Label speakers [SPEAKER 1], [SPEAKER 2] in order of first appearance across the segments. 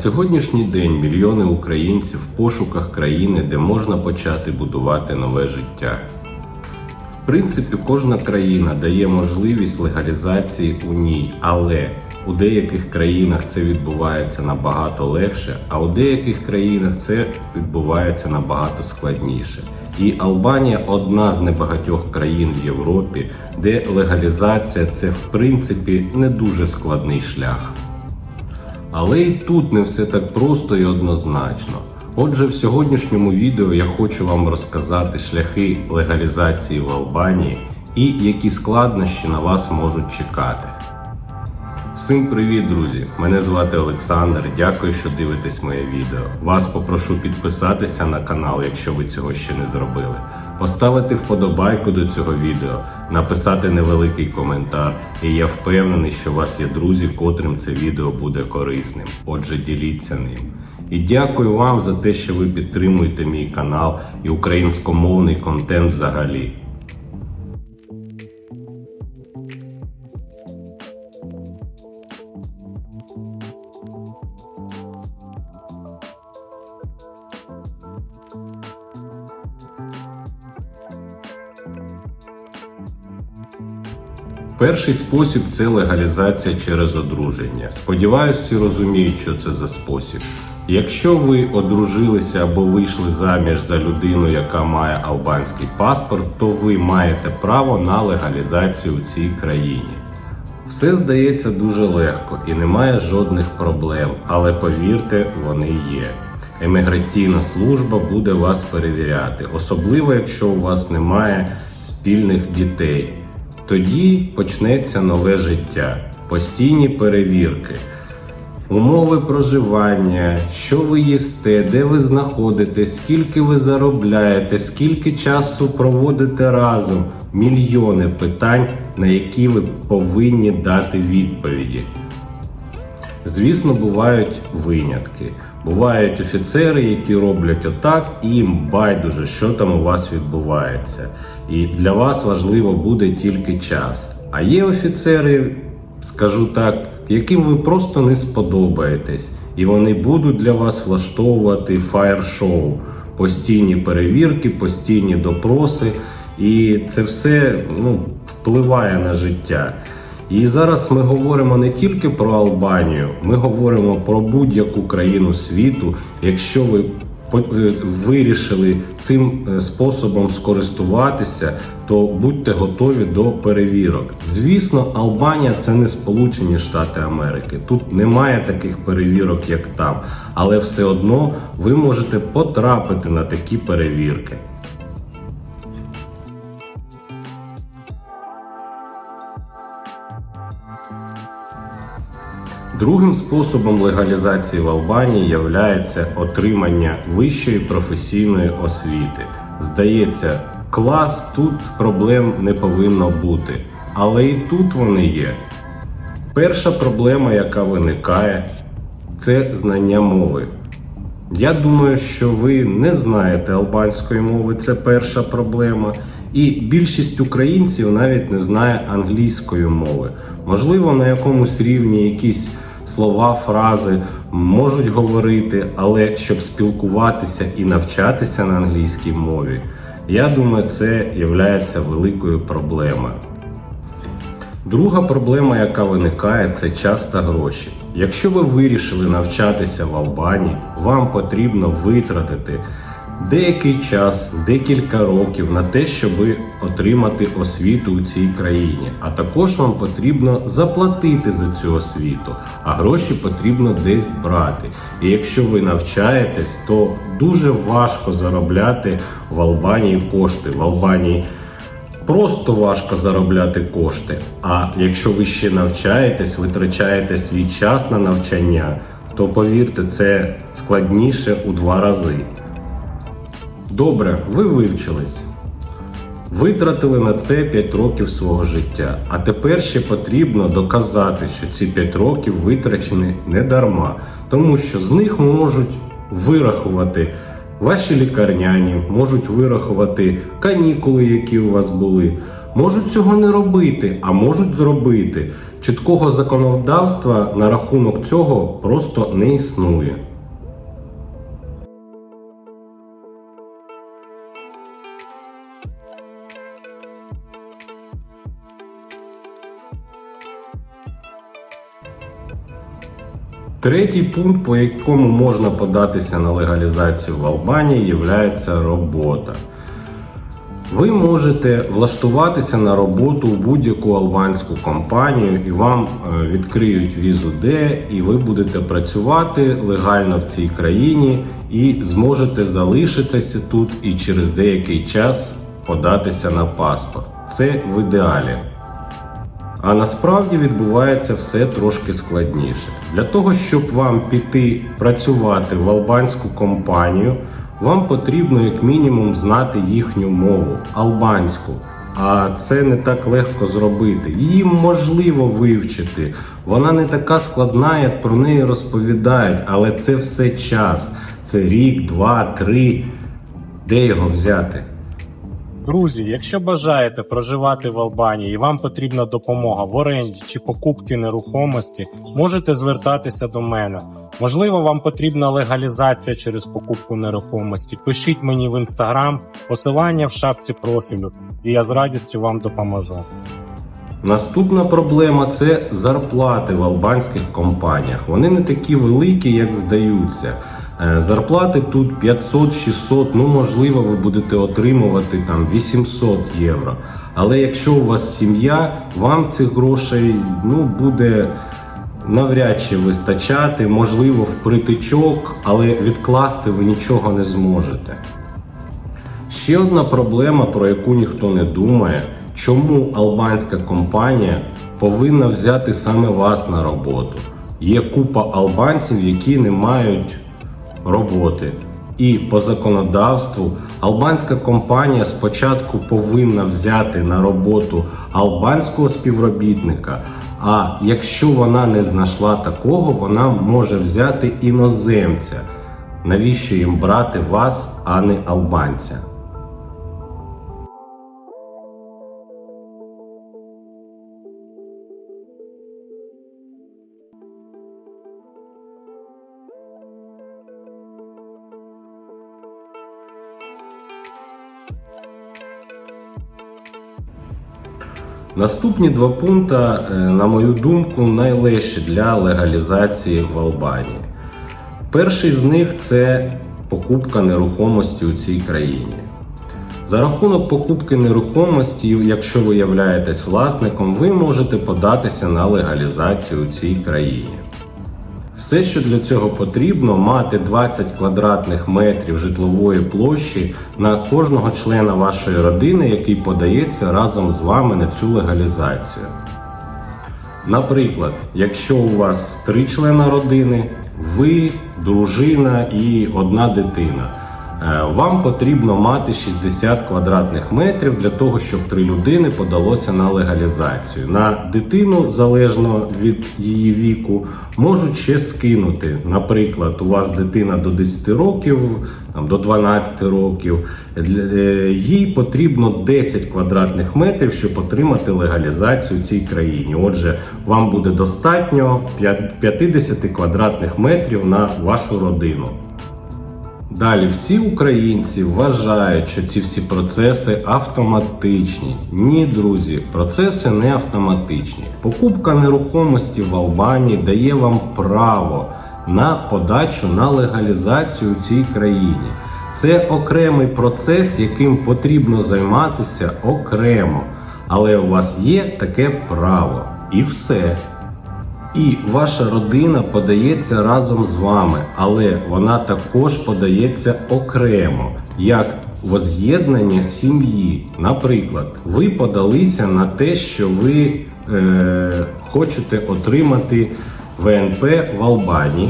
[SPEAKER 1] Сьогоднішній день мільйони українців в пошуках країни, де можна почати будувати нове життя. В принципі, кожна країна дає можливість легалізації у ній, але у деяких країнах це відбувається набагато легше, а у деяких країнах це відбувається набагато складніше. І Албанія одна з небагатьох країн в Європі, де легалізація це в принципі не дуже складний шлях. Але і тут не все так просто і однозначно. Отже, в сьогоднішньому відео я хочу вам розказати шляхи легалізації в Албанії і які складнощі на вас можуть чекати. Всім привіт, друзі! Мене звати Олександр. Дякую, що дивитесь моє відео. Вас попрошу підписатися на канал, якщо ви цього ще не зробили. Поставити вподобайку до цього відео, написати невеликий коментар, і я впевнений, що у вас є друзі, котрим це відео буде корисним. Отже, діліться ним. І дякую вам за те, що ви підтримуєте мій канал і українськомовний контент взагалі. Перший спосіб це легалізація через одруження. Сподіваюсь, всі розуміють, що це за спосіб. Якщо ви одружилися або вийшли заміж за людину, яка має албанський паспорт, то ви маєте право на легалізацію у цій країні. Все здається дуже легко і немає жодних проблем, але повірте, вони є. Еміграційна служба буде вас перевіряти, особливо якщо у вас немає спільних дітей. Тоді почнеться нове життя, постійні перевірки, умови проживання, що ви їсте, де ви знаходитесь, скільки ви заробляєте, скільки часу проводите разом, мільйони питань, на які ви повинні дати відповіді. Звісно, бувають винятки. Бувають офіцери, які роблять отак, і їм байдуже, що там у вас відбувається. І для вас важливо буде тільки час. А є офіцери, скажу так, яким ви просто не сподобаєтесь, і вони будуть для вас влаштовувати фаєр-шоу, постійні перевірки, постійні допроси, і це все ну, впливає на життя. І зараз ми говоримо не тільки про Албанію, ми говоримо про будь-яку країну світу. Якщо ви вирішили цим е, способом скористуватися, то будьте готові до перевірок. Звісно, Албанія це не Сполучені Штати Америки. Тут немає таких перевірок, як там, але все одно ви можете потрапити на такі перевірки. Другим способом легалізації в Албанії являється отримання вищої професійної освіти. Здається, клас тут проблем не повинно бути, але і тут вони є. Перша проблема, яка виникає, це знання мови. Я думаю, що ви не знаєте албанської мови, це перша проблема. І більшість українців навіть не знає англійської мови. Можливо, на якомусь рівні якісь слова, фрази можуть говорити, але щоб спілкуватися і навчатися на англійській мові, я думаю, це є великою проблемою. Друга проблема, яка виникає, це час та гроші. Якщо ви вирішили навчатися в Албанії, вам потрібно витратити деякий час, декілька років на те, щоб отримати освіту у цій країні. А також вам потрібно заплатити за цю освіту, а гроші потрібно десь брати. І якщо ви навчаєтесь, то дуже важко заробляти в Албанії кошти. В Албанії Просто важко заробляти кошти. А якщо ви ще навчаєтесь, витрачаєте свій час на навчання, то повірте, це складніше у два рази. Добре, ви вивчились. Витратили на це 5 років свого життя, а тепер ще потрібно доказати, що ці 5 років витрачені не дарма, тому що з них можуть вирахувати ваші лікарняні, можуть вирахувати канікули, які у вас були, Можуть цього не робити, а можуть зробити. Чіткого законодавства на рахунок цього просто не існує. Третій пункт, по якому можна податися на легалізацію в Албанії, є робота. Ви можете влаштуватися на роботу у будь-яку албанську компанію і вам е, відкриють візу Д, і ви будете працювати легально в цій країні і зможете залишитися тут і через деякий час податися на паспорт. Це в ідеалі. А насправді відбувається все трошки складніше. Для того, щоб вам піти працювати в албанську компанію, вам потрібно як мінімум знати їхню мову албанську. А це не так легко зробити. Її можливо вивчити. Вона не така складна, як про неї розповідають, але це все час. Це рік, два, три. Де його взяти?
[SPEAKER 2] Друзі, якщо бажаєте проживати в Албанії і вам потрібна допомога в оренді чи покупці нерухомості, можете звертатися до мене. Можливо, вам потрібна легалізація через покупку нерухомості. Пишіть мені в інстаграм, посилання в шапці профілю, і я з радістю вам допоможу.
[SPEAKER 1] Наступна проблема це зарплати в албанських компаніях. Вони не такі великі, як здаються. Е, Зарплати тут 500-600, ну можливо, ви будете отримувати там 800 євро. Але якщо у вас сім'я, вам цих грошей ну, буде навряд чи вистачати, можливо, в притичок, але відкласти ви нічого не зможете. Ще одна проблема, про яку ніхто не думає, чому албанська компанія повинна взяти саме вас на роботу. Є купа албанців, які не мають роботи. І по законодавству албанська компанія спочатку повинна взяти на роботу албанського співробітника. А якщо вона не знайшла такого, вона може взяти іноземця. Навіщо їм брати вас, а не албанця? Наступні два пункти, е, на мою думку, найлегші для легалізації в Албанії. Перший з них це покупка нерухомості у цій країні. За рахунок покупки нерухомості, якщо ви являєтесь власником, ви можете податися на легалізацію у цій країні. Все, що для цього потрібно, мати 20 квадратних метрів житлової площі на кожного члена вашої родини, який подається разом з вами на цю легалізацію. Наприклад, якщо у вас три члена родини, ви, дружина і одна дитина. Е, Вам потрібно мати 60 квадратних метрів для того, щоб три людини подалося на легалізацію. На дитину, залежно від її віку, можуть ще скинути. Наприклад, у вас дитина до 10 років, там, до 12 років. Е, Їй потрібно 10 квадратних метрів, щоб отримати легалізацію в цій країні. Отже, вам буде достатньо п'ят- 50 квадратних метрів на вашу родину. Далі всі українці вважають, що ці всі процеси автоматичні. Ні, друзі, процеси не автоматичні. Покупка нерухомості в Албанії дає вам право на подачу на легалізацію у цій країні. Це окремий процес, яким потрібно займатися окремо. Але у вас є таке право. І все. І ваша родина подається разом з вами, але вона також подається окремо, як воз'єднання сім'ї. Наприклад, ви подалися на те, що ви е, хочете отримати ВНП в Албанії.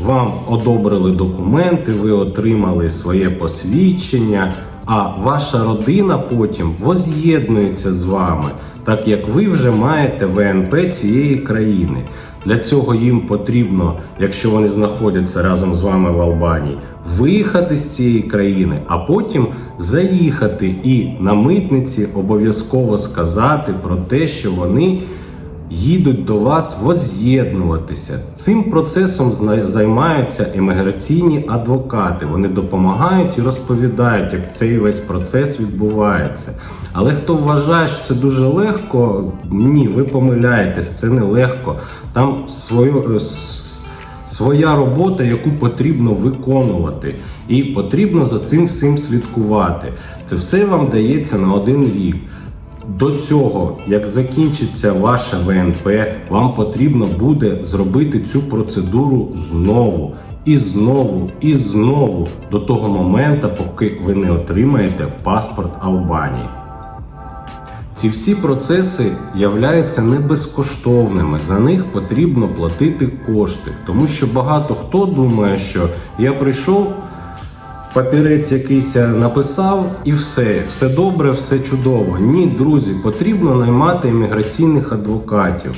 [SPEAKER 1] Вам одобрили документи, ви отримали своє посвідчення, а ваша родина потім воз'єднується з вами, так як ви вже маєте ВНП цієї країни. Для цього їм потрібно, якщо вони знаходяться разом з вами в Албанії, виїхати з цієї країни, а потім заїхати і на митниці обов'язково сказати про те, що вони їдуть до вас воз'єднуватися. Цим процесом займаються еміграційні адвокати. Вони допомагають і розповідають, як цей весь процес відбувається. Але хто вважає, що це дуже легко, ні, ви помиляєтесь, це не легко. Там свою. е, Своя робота, яку потрібно виконувати, і потрібно за цим всім слідкувати. Це все вам дається на один рік. До цього, як закінчиться ваше ВНП, вам потрібно буде зробити цю процедуру знову, і знову, і знову до того моменту, поки ви не отримаєте паспорт Албанії. Ці всі процеси являються не безкоштовними. За них потрібно платити кошти, тому що багато хто думає, що я прийшов, папірець якийсь написав і все, все добре, все чудово. Ні, друзі, потрібно наймати імміграційних адвокатів.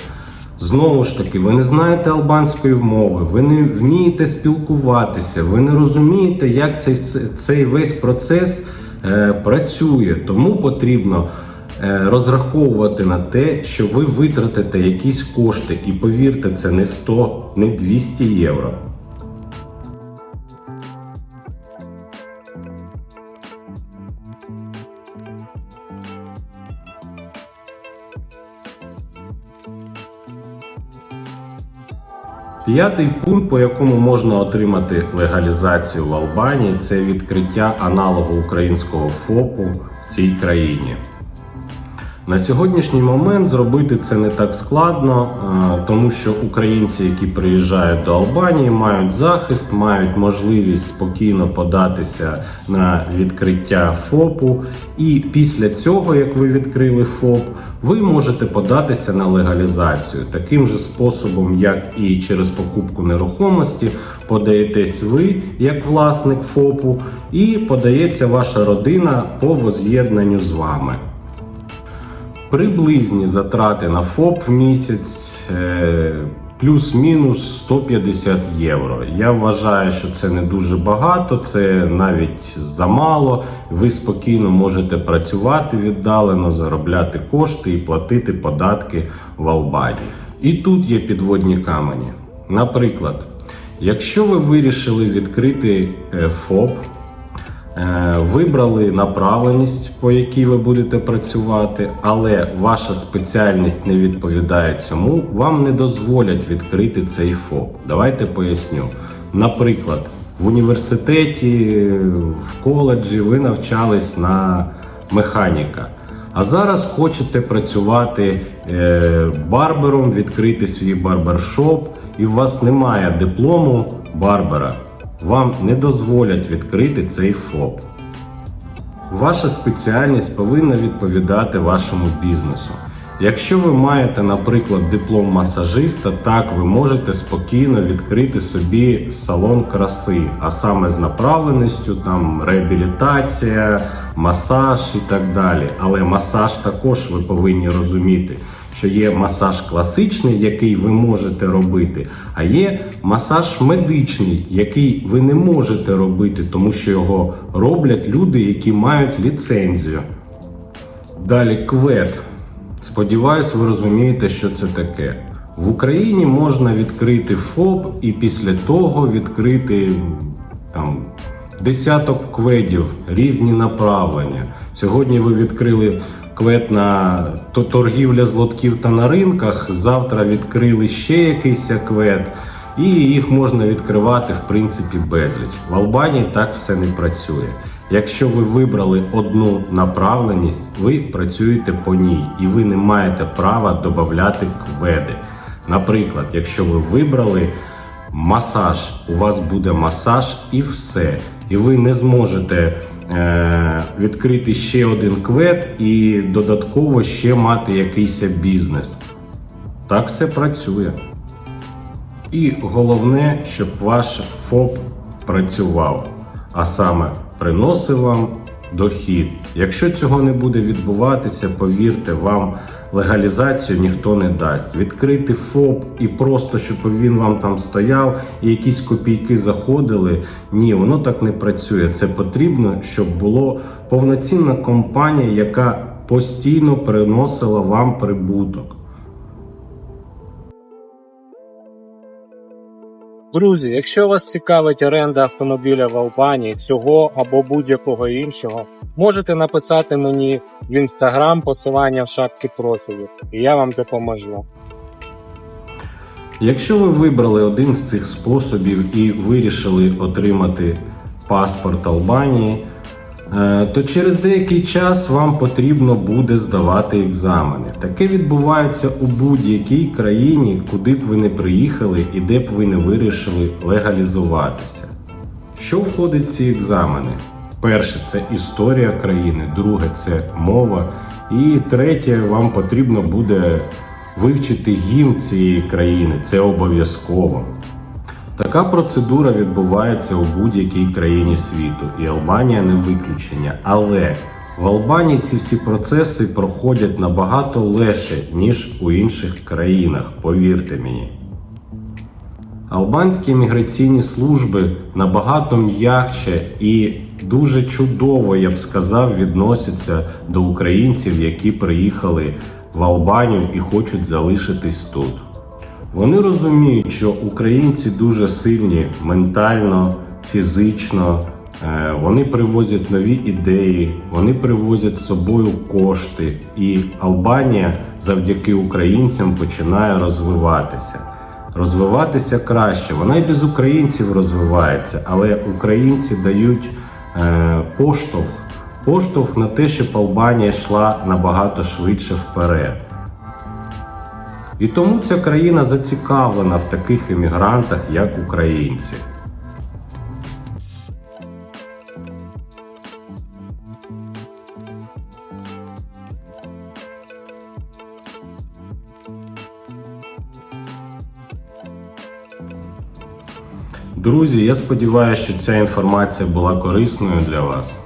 [SPEAKER 1] Знову ж таки, ви не знаєте албанської мови, ви не вмієте спілкуватися, ви не розумієте, як цей, цей весь процес е, працює. Тому потрібно е, розраховувати на те, що ви витратите якісь кошти, і повірте, це не 100, не 200 євро. П'ятий пункт, по якому можна отримати легалізацію в Албанії, це відкриття аналогу українського ФОПу в цій країні. На сьогоднішній момент зробити це не так складно, е, тому що українці, які приїжджають до Албанії, мають захист, мають можливість спокійно податися на відкриття ФОПу. І після цього, як ви відкрили ФОП, ви можете податися на легалізацію таким же способом, як і через покупку нерухомості, подаєтесь ви як власник ФОПу, і подається ваша родина по воз'єднанню з вами. Приблизні затрати на ФОП в місяць е, плюс-мінус 150 євро. Я вважаю, що це не дуже багато, це навіть замало. Ви спокійно можете працювати віддалено, заробляти кошти і платити податки в Албанії. І тут є підводні камені. Наприклад, якщо ви вирішили відкрити е, ФОП, Вибрали направленість, по якій ви будете працювати, але ваша спеціальність не відповідає цьому, вам не дозволять відкрити цей ФОП. Давайте поясню. Наприклад, в університеті, в коледжі ви навчались на механіка. А зараз хочете працювати е, барбером, відкрити свій барбершоп, і у вас немає диплому барбера. Вам не дозволять відкрити цей ФОП. Ваша спеціальність повинна відповідати вашому бізнесу. Якщо ви маєте, наприклад, диплом масажиста, так ви можете спокійно відкрити собі салон краси, а саме з направленістю там реабілітація, масаж і так далі. Але масаж також ви повинні розуміти, що є масаж класичний, який ви можете робити, а є масаж медичний, який ви не можете робити, тому що його роблять люди, які мають ліцензію. Далі квет. Сподіваюсь, ви розумієте, що це таке. В Україні можна відкрити ФОП і після того відкрити там десяток кведів, різні направлення. Сьогодні ви відкрили квет на то- торгівля з лотків та на ринках. Завтра відкрили ще якийсь квет, і їх можна відкривати в принципі безліч. В Албанії так все не працює. Якщо ви вибрали одну направленість, ви працюєте по ній і ви не маєте права додати кведи. Наприклад, якщо ви вибрали масаж, у вас буде масаж і все. І ви не зможете відкрити ще один квет і додатково ще мати якийсь бізнес. Так все працює. І головне, щоб ваш ФОП працював, а саме приносив вам дохід. Якщо цього не буде відбуватися, повірте, вам легалізацію ніхто не дасть. Відкрити ФОП і просто щоб він вам там стояв і якісь копійки заходили. Ні, воно так не працює. Це потрібно, щоб було повноцінна компанія, яка постійно приносила вам прибуток.
[SPEAKER 2] Друзі, якщо вас цікавить оренда автомобіля в Албанії, цього або будь-якого іншого, можете написати мені в інстаграм посилання в шапці профілю, і я вам допоможу.
[SPEAKER 1] Якщо ви вибрали один з цих способів і вирішили отримати паспорт Албанії, то через деякий час вам потрібно буде здавати екзамени. Таке відбувається у будь-якій країні, куди б ви не приїхали і де б ви не вирішили легалізуватися. Що входить в ці екзамени? Перше це історія країни, друге це мова, і третє вам потрібно буде вивчити гімн цієї країни. Це обов'язково. Така процедура відбувається у будь-якій країні світу, і Албанія не виключення. Але в Албанії ці всі процеси проходять набагато легше, ніж у інших країнах, повірте мені. Албанські міграційні служби набагато м'якше і дуже чудово, я б сказав, відносяться до українців, які приїхали в Албанію і хочуть залишитись тут. Вони розуміють, що українці дуже сильні ментально, фізично. е, Вони привозять нові ідеї, вони привозять з собою кошти, і Албанія завдяки українцям починає розвиватися. Розвиватися краще. Вона і без українців розвивається, але українці дають е, поштовх, поштовх на те, щоб Албанія йшла набагато швидше вперед. І тому ця країна зацікавлена в таких емігрантах, як українці. Друзі, я сподіваюся, що ця інформація була корисною для вас.